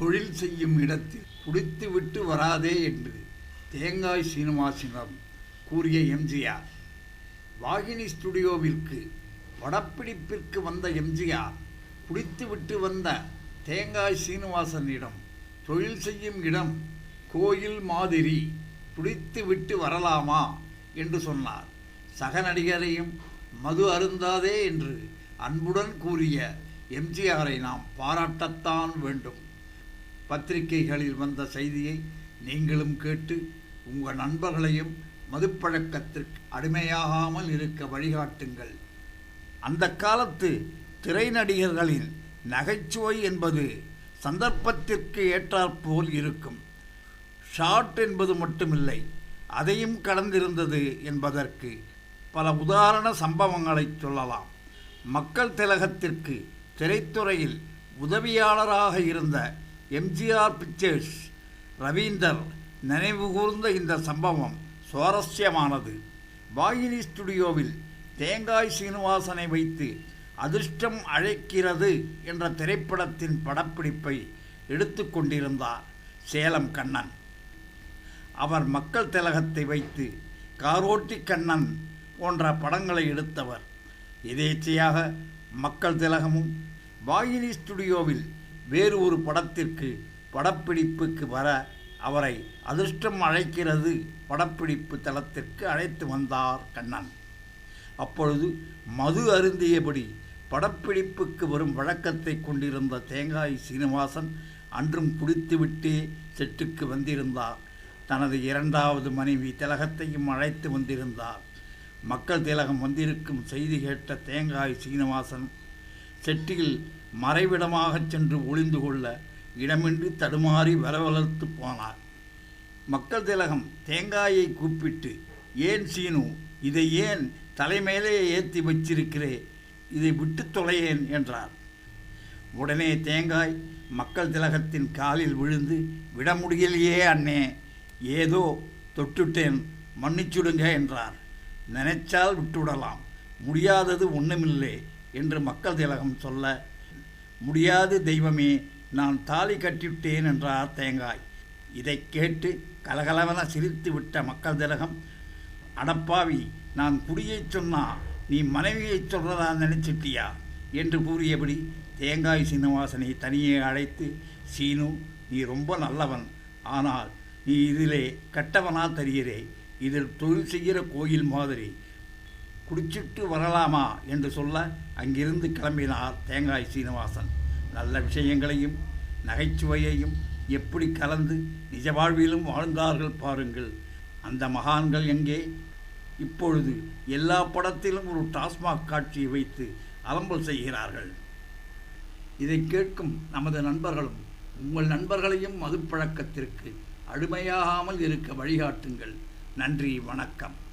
தொழில் செய்யும் இடத்தில் குடித்துவிட்டு வராதே என்று தேங்காய் சீனிவாசனிடம் கூறிய எம்ஜிஆர். வாகினி ஸ்டுடியோவிற்கு படப்பிடிப்பிற்கு வந்த எம்ஜிஆர் குடித்துவிட்டு வந்த தேங்காய் சீனிவாசனிடம் தொழில் செய்யும் இடம் கோயில் மாதிரி குடித்து விட்டு வரலாமா என்று சொன்னார். சக நடிகரையும் மது அருந்தாதே என்று அன்புடன் கூறிய எம்ஜிஆரை நாம் பாராட்டத்தான் வேண்டும். பத்திரிகைகளில் வந்த செய்தியை நீங்களும் கேட்டு உங்கள் நண்பர்களையும் மதுப்பழக்கத்திற்கு அடிமையாகாமல் இருக்க வழிகாட்டுங்கள். அந்த காலத்து திரை நடிகர்களின் நகைச்சுவை என்பது சந்தர்ப்பத்திற்கு ஏற்றாற்போல் இருக்கும். ஷார்ட் என்பது மட்டுமில்லை அதையும் கடந்திருந்தது என்பதற்கு பல உதாரண சம்பவங்களை சொல்லலாம். மக்கள் திலகத்திற்கு திரைத்துறையில் உதவியாளராக இருந்த எம்ஜிஆர் பிக்சர்ஸ் ரவீந்தர் நினைவுகூர்ந்த இந்த சம்பவம் சுவாரஸ்யமானது. வாகினி ஸ்டுடியோவில் தேங்காய் சீனிவாசனை வைத்து அதிர்ஷ்டம் அழைக்கிறது என்ற திரைப்படத்தின் படப்பிடிப்பை எடுத்து கொண்டிருந்தார் சேலம் கண்ணன். அவர் மக்கள் திலகத்தை வைத்து காரோட்டி கண்ணன் போன்ற படங்களை எடுத்தவர். எதேச்சையாக மக்கள் திலகமும் வாகினி ஸ்டுடியோவில் வேறு ஒரு படத்திற்கு படப்பிடிப்புக்கு வர அவரை அதிர்ஷ்டம் அழைக்கிறது படப்பிடிப்பு தளத்திற்கு அழைத்து வந்தார் கண்ணன். அப்பொழுது மது அருந்தியபடி படப்பிடிப்புக்கு வரும் வழக்கத்தை கொண்டிருந்த தேங்காய் சீனிவாசன் அன்றும் குடித்துவிட்டே செட்டுக்கு வந்திருந்தார். தனது இரண்டாவது மனைவி திலகத்தையும் அழைத்து வந்திருந்தார். மக்கள் திலகம் வந்திருக்கும் செய்தி கேட்ட தேங்காய் சீனிவாசன் செட்டியில் மறைவிடமாகச் சென்று ஒளிந்து கொள்ள இடமின்றி தடுமாறி வரவளர்த்து போனார். மக்கள் திலகம் தேங்காயை கூப்பிட்டு ஏன் சீனு இதை ஏன் தலைமையிலே ஏற்றி வச்சிருக்கிறே? இதை விட்டு தொலையேன் என்றார். உடனே தேங்காய் மக்கள் திலகத்தின் காலில் விழுந்து விட முடியலையே அண்ணே ஏதோ தொட்டுட்டேன் மன்னிச்சுடுங்க என்றார். நினைச்சால் விட்டுவிடலாம் முடியாதது ஒன்றுமில்லை என்று மக்கள் திலகம் சொல்ல முடியாது தெய்வமே நான் தாலி கட்டிவிட்டேன் என்றார் தேங்காய் இதை கேட்டு கலகலவென சிரித்து விட்ட மக்கள் திலகம் அடப்பாவி நான் குடியைச் சொன்னா நீ மனைவியை சொல்றதா நினைச்சிட்டியா? என்று கூறியபடி தேங்காய் சீனிவாசனை தனியே அழைத்து சீனு நீ ரொம்ப நல்லவன். ஆனால் நீ இதிலே கெட்டவனா தெரிகிறே. இதில் தொழில் செய்கிற கோயில் மாதிரி. குடிச்சிட்டு வரலாமா என்று சொல்ல அங்கிருந்து கிளம்பினார் தேங்காய் சீனிவாசன். நல்ல விஷயங்களையும் நகைச்சுவையையும் எப்படி கலந்து நிஜ வாழ்விலும் வாழ்ந்தார்கள் பாருங்கள். அந்த மகான்கள் எங்கே? இப்பொழுது எல்லா படத்திலும் ஒரு டாஸ்மாக் காட்சியை வைத்து அலம்பல் செய்கிறார்கள். இதை கேட்கும் நமது நண்பர்களும் உங்கள் நண்பர்களையும் மதுப்பழக்கத்திற்கு அடிமையாகாமல் இருக்க வழிகாட்டுங்கள். நன்றி வணக்கம்.